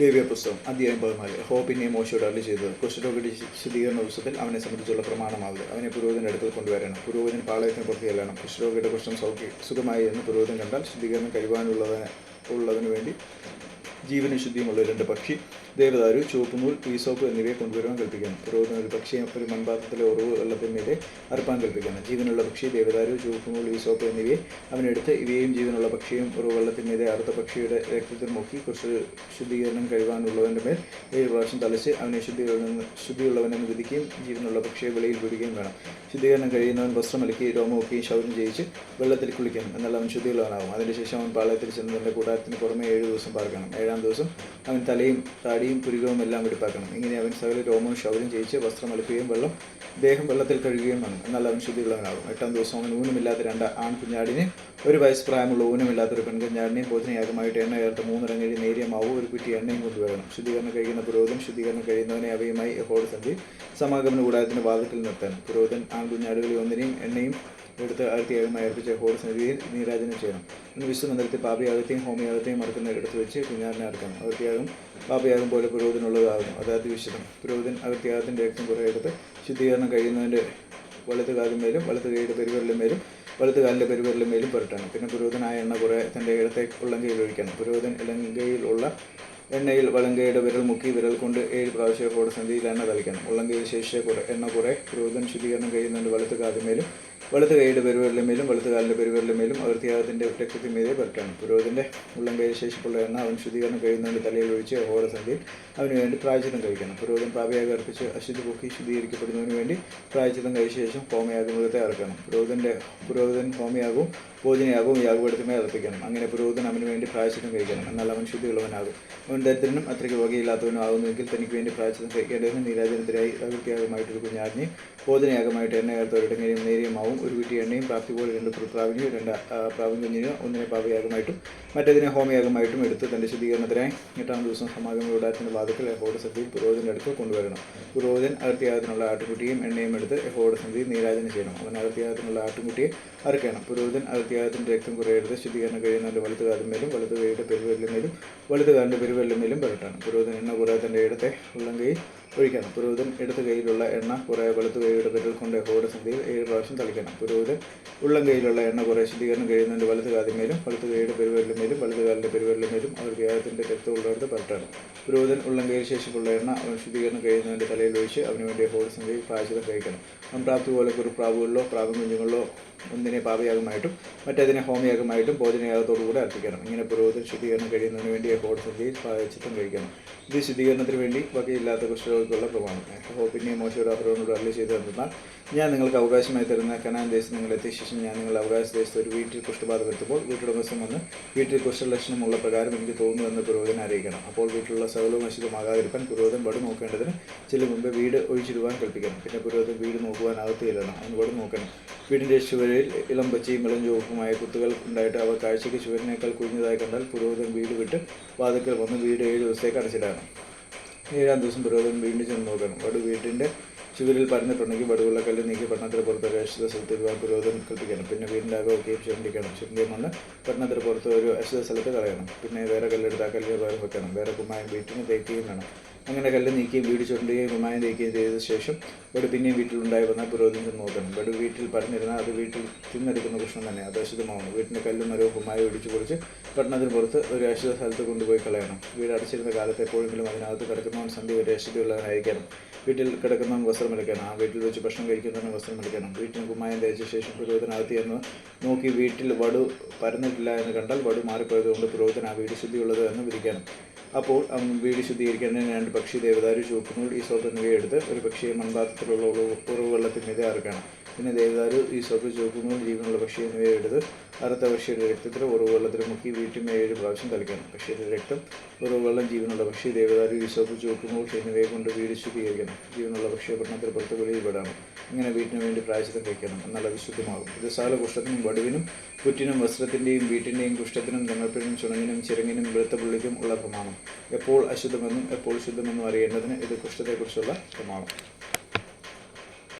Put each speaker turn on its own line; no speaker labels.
ദേവിയ പുസ്തകം അധ്യായം പതിനാല് ഹോബിനെ മോശയോട് അള്ളി ചെയ്തത്. കുഷ്ഠരോഗിയുടെ ശുദ്ധീകരണ ദിവസത്തിൽ അവനെ സംബന്ധിച്ചുള്ള പ്രമാണമാകുക. അവനെ പുരോഹിതന്റെ അടുത്ത് കൊണ്ടുവരണം. പുരോഹിതൻ പാളയത്തിന് പുറത്ത് ചെല്ലണം കുഷ്ഠരോഗിയുടെ കുഷ്ഠം സൗഖ്യ സുഖമായി എന്ന് പുരോഹിതൻ കണ്ടാൽ ശുദ്ധീകരണം കഴിവാനുള്ളതിന് ഉള്ളതിനു വേണ്ടി ജീവനും ശുദ്ധിയുമുള്ള രണ്ട് പക്ഷി ദേവദാരു ചുവപ്പുനൂൽ പീസോപ്പ് എന്നിവയെ കൊണ്ടുവരുവാൻ കൽപ്പിക്കണം പുരോഹിതൻ ഒരു പക്ഷിയെ ഒരു മൺപാത്രത്തിലെ ഉറവ് വെള്ളത്തിന്മേലെ അർപ്പാൻ കൽപ്പിക്കണം ജീവനുള്ള പക്ഷി ദേവദാരു ചുവപ്പുനൂൽ ഈസോപ്പ് എന്നിവയെ അവനെടുത്ത് ഇവയും ജീവനുള്ള പക്ഷിയും ഉറവ് വെള്ളത്തിന്മേലെ അറുത്ത പക്ഷിയുടെ രക്തത്തിൽ മുക്കി കുറച്ച് ശുദ്ധീകരണം കഴിവാനുള്ളവന്റെ മേൽ ഏഴ് പ്രാവശ്യം തളിച്ച് അവനെ ശുദ്ധിയുള്ളവനെന്ന് ശുദ്ധിയുള്ളവനെന്ന് വിധിക്കുകയും ജീവനുള്ള പക്ഷിയെ വെളിയിൽ വിടുകയും വേണം. ശുദ്ധീകരണം കഴിയുന്നവൻ വസ്ത്രമലക്കി രോമമൊക്കെയും ശൗര്യം ചെയ്യിച്ച് വെള്ളത്തിൽ കുളിക്കണം എന്നാൽ അവൻ ശുദ്ധിയുള്ളവനാകും. അതിനുശേഷം അവൻ പാളയത്തിൽ ചെന്ന് തന്റെ കൂടാരത്തിന് പുറമെ ഏഴ് ദിവസം പാർക്കണം. ഏഴാം ദിവസം അവൻ തലയും താടിയും പുരികവും എല്ലാം വെടിപ്പാക്കണം ഇങ്ങനെ അവൻ സകല രോമവും ശൗര്യം ചെയ്യിച്ച് വസ്ത്രം അലക്കുകയും വെള്ളം ദേഹം വെള്ളത്തിൽ കഴുകുകയും വേണം. എന്നാൽ അവൻ ശുദ്ധിയുള്ളവനാകും. എട്ടാം ദിവസം അവൻ ഊനമില്ലാത്ത രണ്ട് ആൺ കുഞ്ഞാടിനെ ഒരു വയസ്സ് പ്രായമുള്ള ഊനമില്ലാത്ത ഒരു പെൺകുഞ്ഞാടിനെയും ബോധനയാകമായിട്ട് എണ്ണ ചേർത്ത് മൂന്നിറങ്ങഴി നേരിയ മാവും ഒരു കുറ്റി എണ്ണയും കൊണ്ടുവരണം ശുദ്ധീകരണം കഴിയുന്ന പുരോഹിതൻ ശുദ്ധീകരണം കഴിയുന്നവനെ അവയുമായി ഹോൾ സന്ധി. സമാഗമന കൂടാരത്തിന്റെ വാദത്തിൽ നിർത്താൻ. പുരോഹിതൻ ആൺകുഞ്ഞാടുകളിൽ ഒന്നിനെയും എണ്ണയും എടുത്ത് ആഴ്ത്തിയാഗമായി അർപ്പിച്ച് യഹോട് സന്നിധിയിൽ നീരാജനം ചെയ്യണം. ഇന്ന് വിശ്വമന്ദിരത്തിൽ പാപിയാകത്തെയും ഹോമിയാകത്തെയും മറക്കുന്ന എടുത്ത് വെച്ച് കുഞ്ഞാറിനെ അടക്കണം അകത്തിയാകും പാപിയാകും പോലെ പുരോഹിതനുള്ളതാകും അതായത് അതിവിശുദ്ധം പുരോഹിതൻ അകത്തിയാകത്തിന്റെ രക്തം കുറേ എടുത്ത് ശുദ്ധീകരണം കഴിയുന്നതിന്റെ വലത്ത് കാലിന്മേലും വലത്ത് കൈയുടെ പെരുവിരലിന്മേലും വലത്ത് കാലിന്റെ പെരുവിരലിന്മേലും പുരട്ടണം. പിന്നെ പുരോഹിതനായ എണ്ണ കുറേ തന്റെ ഇടത്തെ ഉള്ളങ്കയിൽ ഒഴിക്കണം. പുരോഹിതൻ ഇളങ്കയിലുള്ള എണ്ണയിൽ വളങ്കയുടെ വിരൽ മുക്കി വിരൽ കൊണ്ട് ഏഴ് പ്രാവശ്യം കൂടെ എണ്ണ തളിക്കണം. ഉള്ളങ്കയിൽ ശേഷിച്ച കുറെ എണ്ണ കുറെ പുരോഹിതൻ ശുദ്ധീകരണം കഴിയുന്നതിന്റെ വലത്ത് കാലിന്മേലും വലത്ത് കൈയുടെ പെരുവിരലിന്മേലും വെളുത്ത കാലിന്റെ പെരുവിരലിന്മേലും അകൃത്യാഗത്തിന്റെ ഒറ്റക്കൃത്യമേതെ പുരട്ടാണ് പുരോഹിതന്റെ ഉള്ളങ്കയിൽ ശേഷിപ്പുള്ള എണ്ണ അവൻ ശുദ്ധീകരണം കഴിയുന്നതിന്റെ തലയിൽ ഒഴിച്ച് ഓരോ സന്ധിയിൽ അവന് വേണ്ടി പ്രായച്ചിത്തം കഴിക്കണം. പുരോഹിതൻ പാപയാഗം അർപ്പിച്ച് അശുദ്ധി പൊക്കി ശുദ്ധീകരിക്കപ്പെടുന്നതിന് വേണ്ടി പ്രായച്ചിത്തം കഴിച്ച ശേഷം ഹോമയാഗമൃഗത്തെ അറക്കണം പുരോഹിതന്റെ പുരോഹിതൻ ഹോമയാഗവും ഭോജനയാഗവും യാഗപ്പെടുത്തുമേ അർപ്പിക്കണം. അങ്ങനെ പുരോഹിതൻ അവന് വേണ്ടി പ്രായച്ചിത്തം കഴിക്കണം. എന്നാൽ അവൻ ശുദ്ധിയുള്ളവനാകും. അവൻ ദരിദ്രനും അത്രയ്ക്ക് വകയില്ലാത്തവനും ആകുന്നുവെങ്കിൽ തനിക്ക് വേണ്ടി പ്രായച്ചിത്തം കഴിക്കേണ്ടതിന് നീരാജനത്തിനായി പ്രകൃതിയാഗമായിട്ടൊരു കുഞ്ഞാജ്ഞയും ഭോജനയാഗമായിട്ട് എണ്ണ നേരിയമാവും. ഒരു വീട്ടി എണ്ണയും പ്രാപ്തി പോലെ രണ്ട് പ്രാവിനെയോ രണ്ട് ആ, പ്രാവും കുഞ്ഞിനെയോ ഒന്നിനെ പാപയാഗമായിട്ടും മറ്റേതിനെ ഹോമയാഗമായിട്ടും എടുത്ത് തന്റെ ശുദ്ധീകരണത്തിനായി എട്ടാം ദിവസം സമാഗമ വിടാത്തിന്റെ വാദത്തിൽ യഹോയുടെ സന്ധിയിൽ പുരോഹിതന്റെ അടുത്ത് കൊണ്ടുവരണം. പുരോഹിതൻ അകർത്തിയാഗത്തിനുള്ള ആട്ടുകുട്ടിയും എണ്ണയും എടുത്ത് യഹോയുടെ സന്ധി നീരാജനം ചെയ്യണം. അവൻ അകർത്തിയാഗത്തിനുള്ള ആട്ടുകുട്ടിയെ അറുക്കണം. പുരോഹിതൻ അകർത്തിയാഗത്തിന്റെ രക്തം കുറയെടുത്ത് ശുദ്ധീകരണം കഴിയുന്നതിന്റെ വലത്ത് കാലിന്മേലും വലത്ത് കൈയുടെ പെരുവെല്ലുമേലും വലത്ത് കാലിന്റെ പെരുവെല്ലുമേലും പുരട്ടണം. പുരോഹിതൻ എണ്ണ കുറേ തന്റെ ഇടത്തെ ഉള്ളങ്കയിൽ ഒഴിക്കണം. പുരോഹിതൻ എടുത്ത കൈയിലുള്ള എണ്ണ കുറേ വലത്ത് കൈയുടെ വിരൽ കൊണ്ട് യഹോയുടെ സന്ധിയിൽ ഏഴ് പ്രാവശ്യം തളിക്കണം. പുരോഹിതൻ ഉള്ളം കൈയിലുള്ള എണ്ണ കുറേ ശുദ്ധീകരണം കഴിയുന്നതിന്റെ വലത്ത് കാതിന്മേലും വലത്ത് കൈയുടെ പെരുവരിലുമേലും വലത്ത് കാലിന്റെ പെരുവരിലുമേലും അവർ ഗ്യാസത്തിന്റെ രക്തമുള്ളവർക്ക് പരട്ടണം പുരോഹിതൻ ഉള്ളം കൈയിൽ ശേഷിപ്പുള്ള എണ്ണ അവൻ ശുദ്ധീകരണം കഴിയുന്നതിന്റെ തലയിൽ ഒഴിച്ച് അവന് വേണ്ടി യഹോയുടെ സന്ധിയിൽ പ്രായച്ചിതം കഴിക്കണം. അവൻ പ്രാപ്തി പോലെ ഒരു പ്രാവുകളിലോ പ്രാവും കുഞ്ഞുങ്ങളിലോ ഒന്നിനെ പാപയാഗമായിട്ടും മറ്റേതിനെ ഹോമയാഗമായിട്ടും ഭോജനയാഗത്തോടുകൂടെ അർപ്പിക്കണം. ഇങ്ങനെ പുരോഹിതൻ ശുദ്ധീകരണം കഴിയുന്നതിന് വേണ്ടി യഹോയുടെ സന്ധിയിൽ പ്രായച്ചിത്തം കഴിക്കണം. ഇത് ശുദ്ധീകരണത്തിന് വേണ്ടി വകയില്ലാത്ത കുഷ്ഠരോഗിക്കുള്ള പ്രമാണം. ഹോപ്പിനെ മോശയുടെ അപ്രവണോട് അരളി ചെയ്തു തന്നാൽ ഞാൻ നിങ്ങൾക്ക് അവകാശമായി തരുന്ന കനാൻ ദേശത്ത് നിങ്ങൾ എത്തിയ ശേഷം ഞാൻ നിങ്ങൾ അവകാശ ദേശത്ത് ഒരു വീട്ടിൽ കുഷ്ഠബാധ വരുത്തുമ്പോൾ വീട്ടുടമസ്ഥം വന്ന് വീട്ടിൽ കുഷ്ഠലക്ഷണമുള്ള പ്രകാരം എനിക്ക് തോന്നുന്നുവെന്ന് പുരോഹിതൻ അറിയിക്കണം. അപ്പോൾ വീട്ടിലുള്ള സകലവും നശിതമാകാതിരിക്കാൻ പുരോഹിതൻ വടു നോക്കേണ്ടതിന് ചില മുമ്പ് വീട് ഒഴിച്ചിടുവാൻ കൽപ്പിക്കണം. പിന്നെ പുരോഹിതൻ വീട് നോക്കുവാൻ അകത്ത് ചെല്ലണം അവൻ വടു നോക്കണം. വീടിന്റെ ചുവരിൽ ഇളം പച്ചയും ഇളം ചുവപ്പുമായ കുത്തുകൾ ഉണ്ടായിട്ട് അവ കാഴ്ചയ്ക്ക് ചുവരിനേക്കാൾ കുഞ്ഞതായി കണ്ടാൽ പുരോഹിതൻ വീട് വിട്ട് വാതിക്കൽ വന്ന് വീട് ഏഴ് ദിവസത്തേക്ക് അടച്ചിടാണ് ഏഴാം ദിവസം പുരോഹിതൻ വീണ്ടും ചെന്ന് നോക്കണം. വടു വീട്ടിന്റെ ചുവരിൽ പരന്നിട്ടുണ്ടെങ്കിൽ വടുവുള്ള കല്ല് നീക്കി പട്ടണത്തിന് പുറത്ത് അശ്വത സ്ഥലത്ത് വിവാഹ പുരോഹിതൻ കൽപ്പിക്കണം. പിന്നെ വീടിന്റെ അകമൊക്കെയും ചുരണ്ടിക്കണം. ചുരണ്ടിയ മണ്ണ് പട്ടണത്തിന് പുറത്ത് ഒരു അശ്വത സ്ഥലത്ത് കളയണം. പിന്നെ വേറെ കല്ലെടുത്ത് ആ കല്ലിന് പകരം വെക്കണം. വേറെ കുമ്മായം വീട്ടിന് തേക്കുകയും വേണം. അങ്ങനെ കല്ല് നീക്കുകയും വീട് ചുരുണ്ടുകയും കുമ്മായം തേക്കുകയും ചെയ്ത ശേഷം ഇവിടെ പിന്നെയും വീട്ടിലുണ്ടായി വന്ന പുരോഹിതൻ നോക്കണം വടു വീട്ടിൽ പറഞ്ഞിരുന്ന അത് വീട്ടിൽ തിന്നെടുക്കുന്ന പ്രശ്നം തന്നെ അത് അശുദ്ധമാവണം വീട്ടിന്റെ കല്ലും മരവും കുമ്മായം ഇടിച്ചു പൊളിച്ച് പട്ടണത്തിന് പുറത്ത് ഒരു അശുദ്ധ സ്ഥലത്ത് കൊണ്ടുപോയി കളയണം. വീട് അടച്ചിരുന്ന കാലത്ത് എപ്പോഴെങ്കിലും അതിനകത്ത് കിടക്കുന്നവൻ സന്ധി വരെ അശുദ്ധിയുള്ളവനായിരിക്കണം. വീട്ടിൽ കിടക്കുന്ന വസ്ത്രം എടുക്കണം ആ വീട്ടിൽ വെച്ച് ഭക്ഷണം കഴിക്കുന്നവന് വസ്ത്രം എടുക്കണം വീട്ടിന് കുമ്മായം തേച്ച ശേഷം പുരോഹിതനകത്ത് എന്ന് നോക്കി വീട്ടിൽ വടു പരന്നിട്ടില്ല എന്ന് കണ്ടാൽ വടു മാറിപ്പോയത് കൊണ്ട് പുരോഹിതൻ ആ വീട് ശുദ്ധിയുള്ളത് എന്ന് വിധിക്കണം. അപ്പോൾ വീട് ശുദ്ധീകരിക്കുന്നതിന് രണ്ട് പക്ഷി ദേവദാരു ചുവപ്പുനൂൽ ഈ സോപ്പ് എന്നിവയെ എടുത്ത് ഒരു പക്ഷിയെ മൺപാത്രത്തിലുള്ള ഉറവ് വെള്ളത്തിനെതിരെ അറക്കണം. പിന്നെ ദേവദാരു ഈ സോപ്പ് ചുവപ്പുനൂൽ ജീവനുള്ള പക്ഷി എന്നിവയെ എടുത്ത് അറുത്ത പക്ഷിയുടെ രക്തത്തിൽ ഉറവ് വെള്ളത്തിൽ മുക്കി വീട്ടിൽ ഏഴ് പ്രാവശ്യം തളിക്കണം പക്ഷിയുടെ രക്തം ഉറവ് വെള്ളം ജീവനുള്ള പക്ഷി ദേവദാരു ഈ സോപ്പ് ചുവപ്പുനൂൽ എന്നിവയെ കൊണ്ട് വീട് ശുദ്ധീകരിക്കണം. ജീവനുള്ള പക്ഷിയെ പഠനത്തിൽ പുറത്ത് വെളിയിൽ വിടണം. ഇങ്ങനെ വീട്ടിന് വേണ്ടി പ്രായശ്ചിത്തം കഴിക്കണം. എന്നാൽ അത് ശുദ്ധമാകും. ഇത് സാല കുഷ്ഠത്തിനും വടുവിനും കുറ്റിനും വസ്ത്രത്തിന്റെയും വീട്ടിന്റെയും കുഷ്ഠത്തിനും രംഗപ്പിനും ചുണങ്ങിനും ചിരങ്ങിനും വെളുത്ത പുള്ളിക്കും ഉള്ള പ്രമാണം. എപ്പോൾ അശുദ്ധമെന്നും എപ്പോൾ ശുദ്ധമെന്നും അറിയേണ്ടതിന് ഇത് കുഷ്ഠത്തെക്കുറിച്ചുള്ള പ്രമാണം.